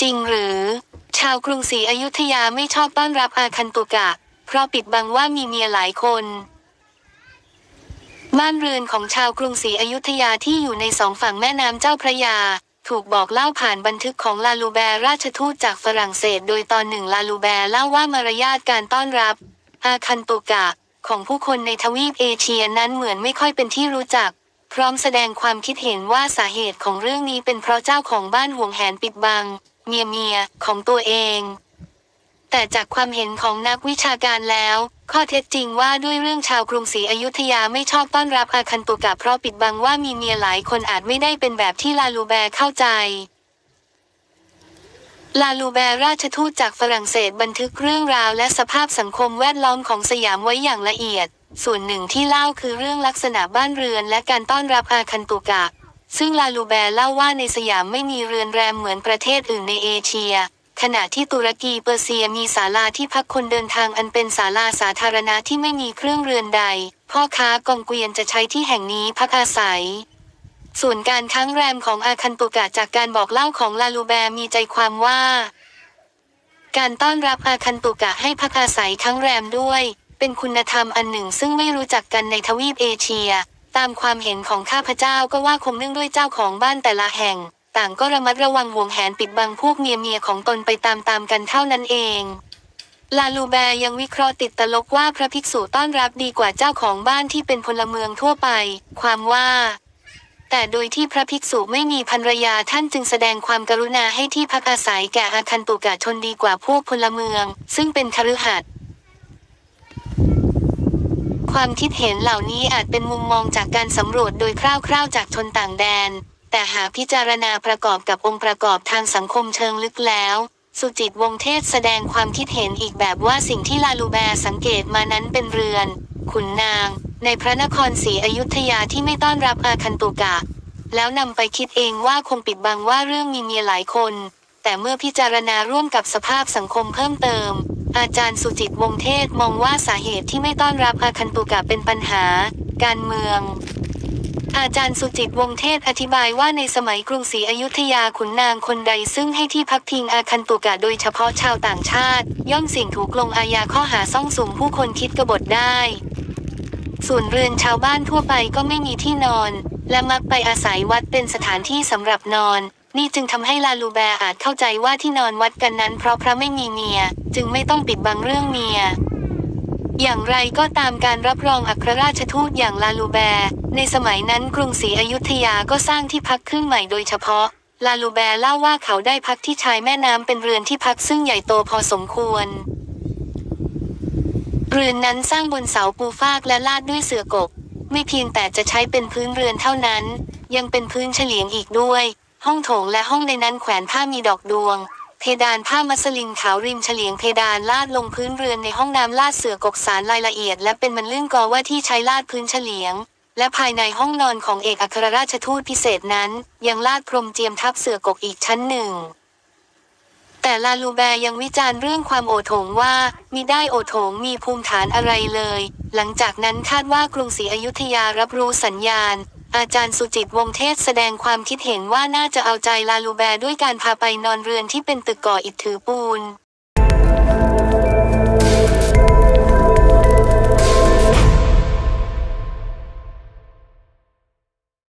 จริงหรือ ชาวกรุงศรีอยุธยาไม่ชอบต้อนรับอาคันตุกะ เพราะปิดบังว่ามีเมียหลายคนบ้านเรือนของชาวกรุงศรีอยุธยาที่อยู่ในสองฝั่งแม่น้ำเจ้าพระยา ถูกบอกเล่าผ่านบันทึกของลาลูแบร์ราชทูตจากฝรั่งเศส โดยตอนหนึ่งลาลูแบร์เล่าว่ามารยาทการต้อนรับ อาคันตุกะ ของผู้คนในทวีปเอเชียนั้นเหมือนไม่ค่อยเป็นที่รู้จัก พร้อมแสดงความคิดเห็นว่าสาเหตุของเรื่องนี้เป็นเพราะเจ้าของบ้านห่วงแหนปิดบัง เมียเมียของตัวเอง แต่จากความเห็นของนักวิชาการแล้ว ข้อเท็จจริงว่าด้วยเรื่องชาวกรุงศรีอยุธยาไม่ชอบต้อนรับอาคันตุกะเพราะปิดบังว่ามีเมียหลายคนอาจไม่ได้เป็นแบบที่ลาลูแบร์เข้าใจลาลูแบร์ราชทูตจากฝรั่งเศสบันทึกเรื่องราวและสภาพสังคมแวดล้อมของสยามไว้อย่างละเอียด ส่วนหนึ่งที่เล่าคือเรื่องลักษณะบ้านเรือนและการต้อนรับอาคันตุกะ ซึ่งลาลูแบร์เล่าว่าในสยามไม่มีเรือนแรมเหมือนประเทศอื่นในเอเชีย ขณะที่ตุรกีเปอร์เซียมีศาลาที่พักคนเดินทางอันเป็นศาลาสาธารณะที่ไม่มีเครื่องเรือนใด พ่อค้ากองเกวียนจะใช้ที่แห่งนี้พักอาศัย ส่วนการค้างแรมของอาคันตุกะจากการบอกเล่าของลาลูแบร์มีใจความว่า การต้อนรับอาคันตุกะให้พักอาศัยค้างแรมด้วย เป็นคุณธรรมอันหนึ่งซึ่งไม่รู้จักกันในทวีปเอเชีย ตามความเห็นของข้าพเจ้าก็ว่าคงเนื่องด้วยเจ้าของบ้านแต่ละแห่ง ต่างก็ระมัดระวังห่วงแหนปิดบังพวกเมียเมียของตนไปตามๆกันเท่านั้นเอง ลาลูแบร์ยังวิเคราะห์ติดตลกว่าพระภิกษุต้อนรับดีกว่าเจ้าของบ้านที่เป็นพลเมืองทั่วไป ความว่า แต่โดยที่พระภิกษุไม่มีภรรยาท่านจึงแสดงความกรุณาให้ที่พักอาศัยแก่อาคันตุกะชนดีกว่าพวกพลเมือง ซึ่งเป็นคฤหัสถ์ ความคิดเห็นเหล่านี้อาจเป็นมุมมองจากการสำรวจโดยคร่าวๆจากชนต่างแดน แต่หากพิจารณาประกอบกับองค์ประกอบทางสังคมเชิงลึกแล้ว สุจิตวงศ์เทศแสดงความคิดเห็นอีกแบบว่าสิ่งที่ลาลูแบร์สังเกตมานั้นเป็นเรือน ขุนนาง ในพระนครศรีอยุธยาที่ไม่ต้อนรับอาคันตุกะ แล้วนำไปคิดเองว่าคงปิดบังว่าเรื่องมีเมียหลายคน แต่เมื่อพิจารณาร่วมกับสภาพสังคมเพิ่มเติม อาจารย์สุจิตวงศ์เทศมองว่าสาเหตุที่ไม่ต้อนรับอาคันตุกะเป็นปัญหา การเมือง อาจารย์สุจิตวงศ์เทศอธิบายว่าในสมัยกรุงศรีอยุธยาขุนนางคนใดซึ่งให้ที่พักพิงอาคันตุกะโดยเฉพาะชาวต่างชาติ ย่อมสี่งถูกลงอาญาข้อหาซ่องสุมผู้คนคิดกบฏได้ ส่วนเรือนชาวบ้านทั่วไปก็ไม่มีที่นอน และมักไปอาศัยวัดเป็นสถานที่สำหรับนอน นี่จึงทำให้ลาลูแบร์อาจเข้าใจว่าที่นอนวัดกันนั้น เพราะพระไม่มีเมีย จึงไม่ต้องปิดบังเรื่องเมีย อย่างไรก็ตามการรับรองอัครราชทูตอย่างลาลูแบร์ในสมัยนั้นกรุงศรีอยุธยาก็สร้างที่พักขึ้นใหม่โดยเฉพาะ ลาลูแบร์เล่าว่าเขาได้พักที่ชายแม่น้ำเป็นเรือนที่พักซึ่งใหญ่โตพอสมควร เรือนนั้นสร้างบนเสาปูฟากและลาดด้วยเสื่อกก ไม่เพียงแต่จะใช้เป็นพื้นเรือนเท่านั้น ยังเป็นพื้นเฉลียงอีกด้วย ห้องโถงและห้องในนั้นแขวนผ้ามีดอกดวง เพดานผ้ามัสลินขาวริมเฉลียงเพดานลาดลงพื้นเรือนในห้องน้ำลาดเสื่อกกสารรายละเอียด และเป็นมันลื่นกอว่าที่ใช้ลาดพื้นเฉลียง และภายในห้องนอนของเอกอัครราชทูตพิเศษนั้น ยังลาดพรมเจียมทับเสื่อกกอีกชั้นหนึ่งแต่ลาลูแบร์ยังวิจารณ์เรื่องความโอโถงว่ามิได้โอโถงมีภูมิฐานอะไรเลย หลังจากนั้นคาดว่ากรุงศรีอยุธยารับรู้สัญญาณ อาจารย์สุจิตวงศ์เทศแสดงความคิดเห็นว่าน่าจะเอาใจลาลูแบร์ด้วยการพาไปนอนเรือนที่เป็นตึกก่ออิฐถือปูน